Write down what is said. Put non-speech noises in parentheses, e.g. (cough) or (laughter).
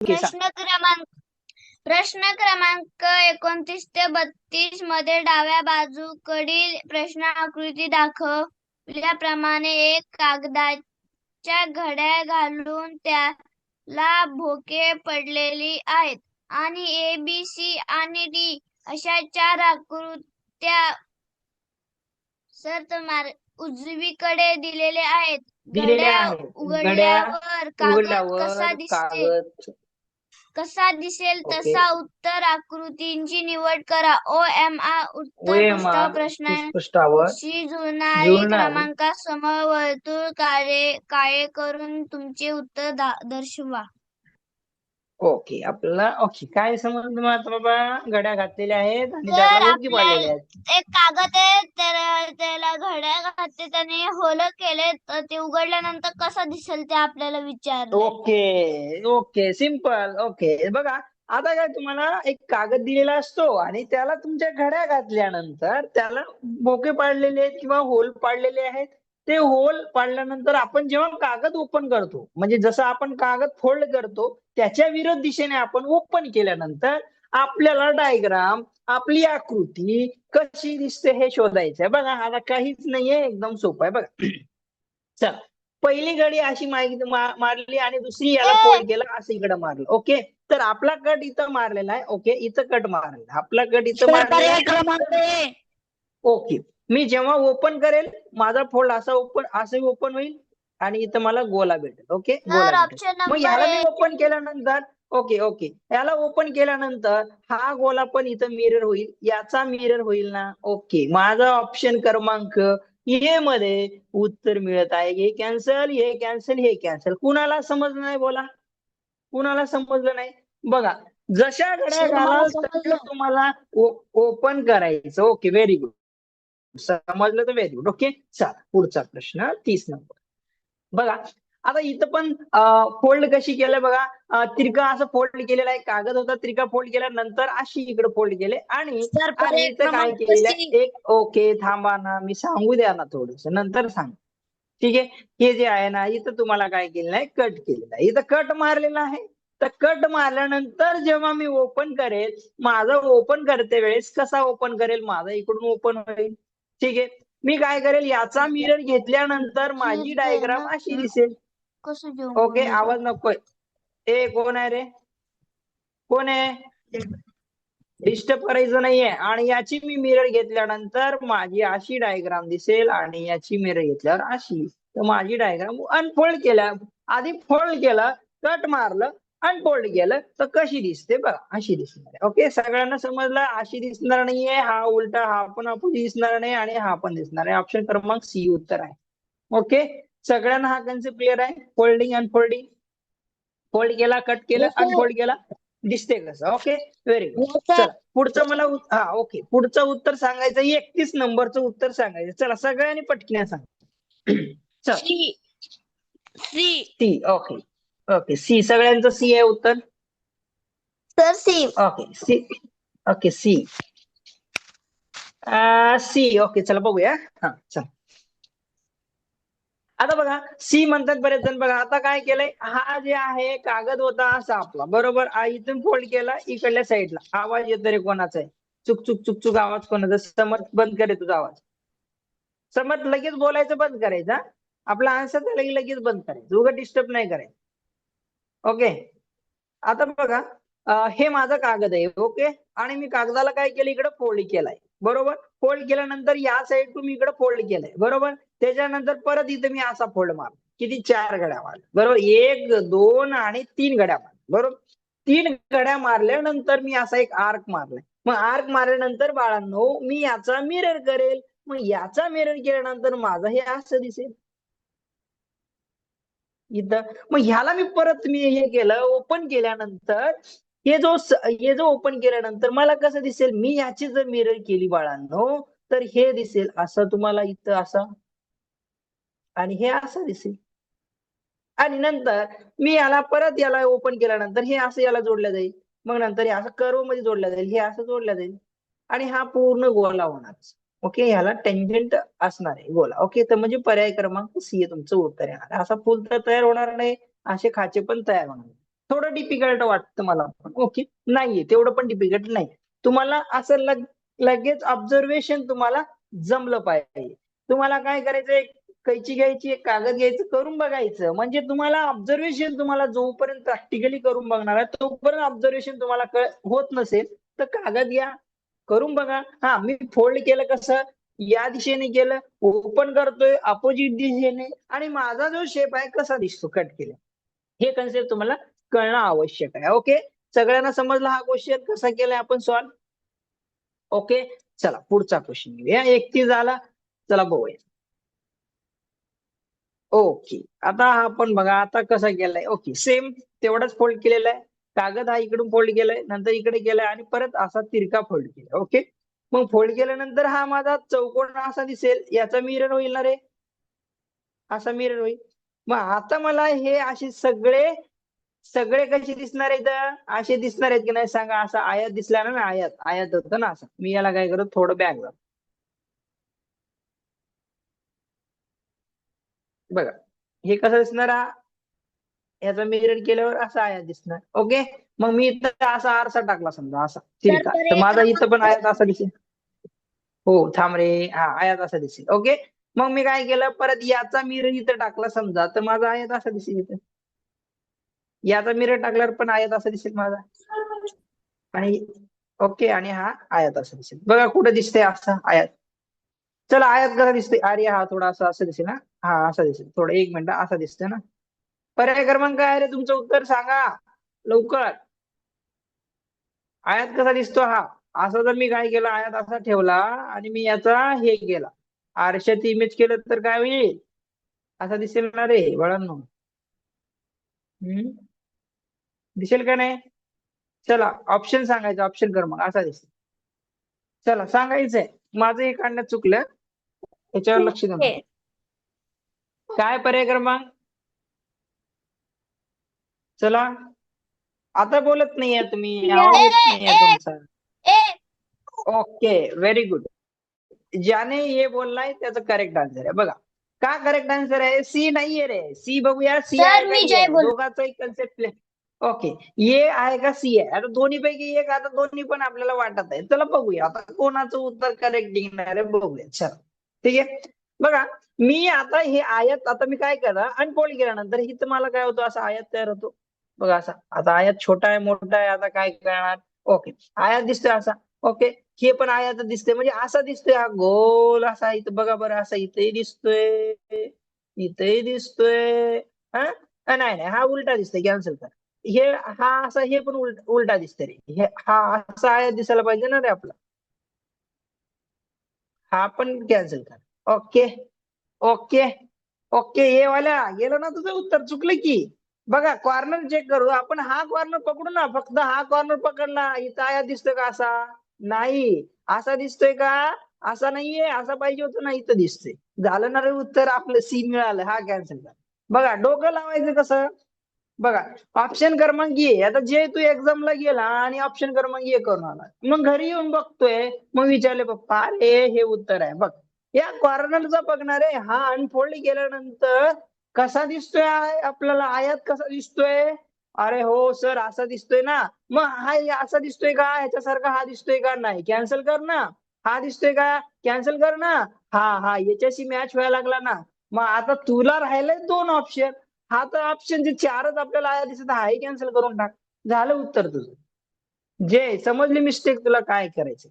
प्रश्न क्रमांक प्रश्न क्रमांक एकोणतीस ते बत्तीसमध्ये डाव्या बाजूकडील प्रश्न आकृती दाखवल्याप्रमाणे एक कागदाच्या घड्या घालून त्याला भोके पडलेली आहेत. आणि ए बी सी आणि डी अशा चार आकृत्या सर मार उजवीकडे दिलेले आहेत. दिलेल्या घड्या उघडल्यावर कागद कसा कागद कसा दिसेल. तसा उत्तर आकृतींची निवड करा ओ एम आर उत्तर प्रश्न पृष्ठावर शी जुळणारी. क्रमांकासमोर वर्तुळ काळे काळे करून तुमचे उत्तर दर्शवा ओके आपल्याला ओके. काय समजलं मग आता बाबा? घड्या घातलेल्या आहेत आणि त्याला आहेत. एक कागद आहे तर त्याला घड्या घातले त्याने होल केले तर ते उघडल्यानंतर कसा दिसेल ते आपल्याला विचारलं ओके ओके सिंपल ओके. बघा आता काय तुम्हाला एक कागद दिलेला असतो आणि त्याला तुमच्या घड्या घातल्यानंतर त्याला भोके पाडलेले आहेत किंवा होल पाडलेले आहेत? ते होल पाडल्यानंतर आपण जेव्हा कागद ओपन करतो म्हणजे जसं आपण कागद फोल्ड करतो त्याच्या विरोध दिशेने आपण ओपन केल्यानंतर आपल्याला डायग्राम आपली आकृती कशी दिसते हे शोधायचं आहे. बघा आता काहीच नाहीये एकदम सोपं आहे. बघा. (clears throat) चला. पहिली गडी अशी माहिती मारली आणि दुसरी याला! फोल्ड केलं असं इकडे मारलं. ओके? तर आपला कट इथं मारलेला आहे. ओके? इथं कट मारलेला आपला कट इथं मारलेला आहे. ओके. मी जेव्हा ओपन करेल माझा फोल्ड असा ओपन असं ओपन होईल आणि इथं मला गोला भेटेल. ओके गोला भेटेल. मग ह्याला मी ओपन केल्यानंतर ओके ओके याला ओपन केल्यानंतर हा गोला पण इथं मिरर होईल. याचा मिरर होईल ना? ओके माझा ऑप्शन क्रमांक ए मध्ये उत्तर मिळत आहे. हे कॅन्सल हे कॅन्सल हे कॅन्सल कुणाला समजलं नाही बोला? कुणाला समजलं नाही? बघा जशा घड्या घालाल तुम्हाला ओपन करायचं. ओके व्हेरी गुड समजलं तर व्हेरी गुड ओके चला पुढचा प्रश्न तीस नंबर बघा आता इथं पण फोल्ड कशी केलंय बघा? तिरका असं फोल्ड केलेला आहे कागद होता तिरका फोल्ड केला नंतर अशी इकडे फोल्ड केले आणि काय केलेलं एक ओके थांबा ना मी सांगू द्या ना थोडस नंतर सांग. ठीक आहे? हे जे आहे ना इथं तुम्हाला काय केलेलं आहे? कट केलेलं आहे. इथं कट मारलेला आहे. तर कट मारल्यानंतर जेव्हा मी ओपन करेल माझं ओपन करते वेळेस कसा ओपन करेल? माझा इकडून ओपन होईल. ठीक आहे. मी काय करेल याचा मिरर घेतल्यानंतर माझी डायग्राम. अशी दिसेल. कसं ओके आवाज नकोय. ए कोण आहे रे? कोण आहे? डिस्टर्ब करायचं नाहीये. आणि याची मी मिरर घेतल्यानंतर माझी अशी डायग्राम दिसेल आणि याची मिरर घेतल्यावर अशी. तर माझी डायग्राम अनफोल्ड केल्या आधी फोल्ड केलं कट मारलं अनफोल्ड केलं तर कशी दिसते बघा अशी दिसणार आहे. ओके सगळ्यांना समजलं? अशी दिसणार नाहीये. हा उलटा हा पण आपण दिसणार नाही आणि हा पण दिसणार आहे ऑप्शन क्रमांक सी उत्तर आहे. ओके सगळ्यांना हा कन्सेप्ट क्लिअर आहे? फोल्डिंग अनफोल्डिंग फोल्ड केला कट केलं. अनफोल्ड केला? दिसते कसं? Okay very good. चला पुढचं मला हा ओके पुढचं उत्तर सांगायचं एकतीस नंबरचं उत्तर सांगायचं. चला सगळ्यांनी पटकीने सांग. चल. C C C okay okay C सगळ्यांचं सी आहे उत्तर? तर C okay C okay C C okay चला बघूया. हा चल. आता बघा सी म्हणतात बरेच जण बघा आता काय केलंय? हा जे आहे कागद होता असा आपला. बरोबर? इथून फोल्ड केला इकडल्या साईडला आवाज येतो रे कोणाचा आहे चुक चुक चुक चुक आवाज कोणाचा? समज बंद करे तुझा आवाज. समज लगेच बोलायचं बंद करायचं? आपला आन्सर त्याला की लगेच बंद करायचं. उगा डिस्टर्ब नाही करायचं. ओके. आता बघा हे माझं कागद आहे ओके? आणि मी कागदाला काय केलं? इकडे फोल्ड केलाय. बरोबर? फोल्ड केल्यानंतर या साईड मी इकडे फोल्ड केलाय. बरोबर? त्याच्यानंतर परत इथे मी असा फोल्ड मार किती? चार घड्या मार बरोबर? एक दोन आणि तीन घड्या मार बरोबर? तीन घड्या मारल्यानंतर मी असा एक आर्क मारलाय. मग आर्क मारल्यानंतर बाळांनो मी याचा मिरर करेल. मग याचा मिरर केल्यानंतर माझं हे असं दिसेल. इथं. मग ह्याला मी परत मी हे केलं ओपन केल्यानंतर हे जो हे जो ओपन केल्यानंतर मला कसं दिसेल? मी याची जर मिरर केली बाळांनो तर हे दिसेल. असं तुम्हाला इथं असं. आणि हे असं दिसेल. आणि नंतर मी याला परत याला ओपन केल्यानंतर हे असं याला जोडलं जाईल. मग नंतर हे असं कर्वमध्ये जोडलं जाईल. हे असं जोडलं जाईल. आणि हा पूर्ण गोला होणार ओके ह्याला टेंजंट असणार आहे. बोला. ओके तर म्हणजे पर्याय क्रमांक सी तुमचं उत्तर येणार असा फुल तर तयार होणार नाही असे खाचे पण तयार होणार नाही. थोडं डिफिकल्ट वाटतं मला पण. ओके नाहीये तेवढं पण डिफिकल्ट नाही तुम्हाला असं लग लगेच ऑब्झर्वेशन तुम्हाला जमलं पाहिजे. तुम्हाला काय करायचंय कैची घ्यायची एक कागद घ्यायचं करून बघायचं. म्हणजे तुम्हाला ऑब्झर्वेशन तुम्हाला जोपर्यंत प्रॅक्टिकली करून बघणार आहे तोपर्यंत ऑब्झर्वेशन तुम्हाला होत नसेल तर कागद घ्या. करून बघा. हा मी फोल्ड केलं कसं? या दिशेने केलं. ओपन करतोय अपोजिट दिशेने. आणि माझा जो शेप आहे कसा दिसतो? कट केला. हे कन्सेप्ट तुम्हाला कळणं आवश्यक आहे. ओके सगळ्यांना समजला हा क्वेश्चन कसा केलाय आपण सॉल्व ओके चला पुढचा क्वेश्चन घेऊया. एकती झाला. चला बघूया. ओके आता हा आपण बघा. आता कसा केलाय? ओके सेम तेवढाच फोल्ड केलेला आहे. कागद हा इकडून फोल्ड केलाय नंतर इकडे गेलाय आणि परत असा तिरका फोल्ड केला ओके? मग फोल्ड केल्यानंतर हा माझा चौकोन असा दिसेल याचा मिरण होईल ना रे? असा मिरण होईल. मग आता मला हे असे सगळे सगळे कसे दिसणार आहेत? असे दिसणार आहेत की नाही सांगा असा आयात दिसला ना आयात आयात होतं ना असं. मी याला काय करतो थोडं बॅग बघा हे कसं दिसणार हा याचा मिरर केल्यावर असा आयात दिसणार. ओके मग मी इथं असा आरसा टाकला समजा असा. तिरका तर माझा इथं पण आयात असा दिसेल. हो थांब रे. हा आयात असा दिसेल. ओके मग मी काय केलं? परत याचा मिरर इथं टाकला समजा. तर माझा आयात असा दिसेल इथं. याचा मिरर टाकल्यावर पण आयात असा दिसेल माझा. आणि ओके आणि हा आयात असा दिसेल. बघा कुठं दिसतंय असा आयात. चला आयात कसा दिसतोय? अरे हा थोडा असा असं दिसेल ना हा असा दिसेल. थोडं एक मिनिट असा दिसतोय ना. पर्याय क्रमांक काय रे तुमचं उत्तर सांगा. लवकर. आयात कसा दिसतो हा? असं जर मी काय केलं आयात असा ठेवला आणि मी याचा हे केला. आरशात इमेज केलं तर काय होईल? असा दिसेल ना रे बाळांनो. हम्म? दिसेल का नाही? चला ऑप्शन सांगायचं ऑप्शन कर मग असा दिसेल. चला सांगायचंय. माझं हे काढण्यात चुकलं. याच्यावर लक्ष द्या. काय पर्याय क्रमांक? चला. आता बोलत नाहीये तुम्ही. आवाज येत नाहीये तुमचा. ए. ओके व्हेरी गुड ज्याने हे बोललाय त्याचं करेक्ट आन्सर आहे. बघा का करेक्ट आन्सर आहे? सी नाहीये रे. सी बघूया. सी दोघांचा एक कन्सेप्ट ओके. ये आहे का सी आहे? आता दोन्ही पैकी एक आता दोन्ही पण आपल्याला वाटत आहे. चला बघूया. आता कोणाचं उत्तर करेक्ट निघणार आहे बघूया. चला. ठीक आहे? बघा मी आता हे आयत आता मी काय करा अनफोल्ड केल्यानंतर? इथं मला काय होतं? असं आयत तयार होतो. बघा असा. आता आयात छोटा आहे मोठा आहे आता काय करणार? ओके आयात दिसतोय असा. ओके हे पण आयात दिसतोय. म्हणजे असा दिसतोय हा गोल असा इथं बघा बरं असा इथेही दिसतोय इथेही दिसतोय. हा? नाही नाही. हा उलटा दिसतोय. कॅन्सल कर. हे हा असा हे पण उलटा दिसतोय रे. हे हा असा आयात दिसायला पाहिजे ना रे आपला. हा पण कॅन्सल कर. ओके ओके ओके हे वाल्या गेलं ना तुझं उत्तर. चुकलं की. बघा कॉर्नर चेक करू. आपण हा कॉर्नर पकडू ना. फक्त हा कॉर्नर पकडला इथं आया दिसतोय का असा? नाही. असा दिसतोय का? असा नाहीये. असा पाहिजे होतो ना इथं दिसतोय. झालं ना रे उत्तर आपलं सी मिळालं. हा कॅन्सल झाला. बघा डोकं लावायचं कसं? बघा ऑप्शन क्रमांक ये आता जे तू एक्झामला गेला आणि ऑप्शन क्रमांक ये करून आला. मग घरी येऊन बघतोय. मग विचारले पप्पा अरे हे उत्तर आहे. बघ या कॉर्नरचा बघणार आहे हा अनफोल्ड केल्यानंतर कसा दिसतोय आपल्याला? आयात कसा दिसतोय? अरे हो सर असा दिसतोय ना. मग हा असा दिसतोय का? ह्याच्यासारखा हा दिसतोय का? नाही. कॅन्सल कर ना. हा दिसतोय का? कॅन्सल कर ना. हा हा याच्याशी मॅच व्हायला लागला ना. मग आता तुला राहिलंय दोन ऑप्शन हा तर ऑप्शन जे चारच आपल्याला आया दिसत आहे कॅन्सल करून टाक. झालं उत्तर तुझं. जे समजली मिस्टेक तुला काय करायचं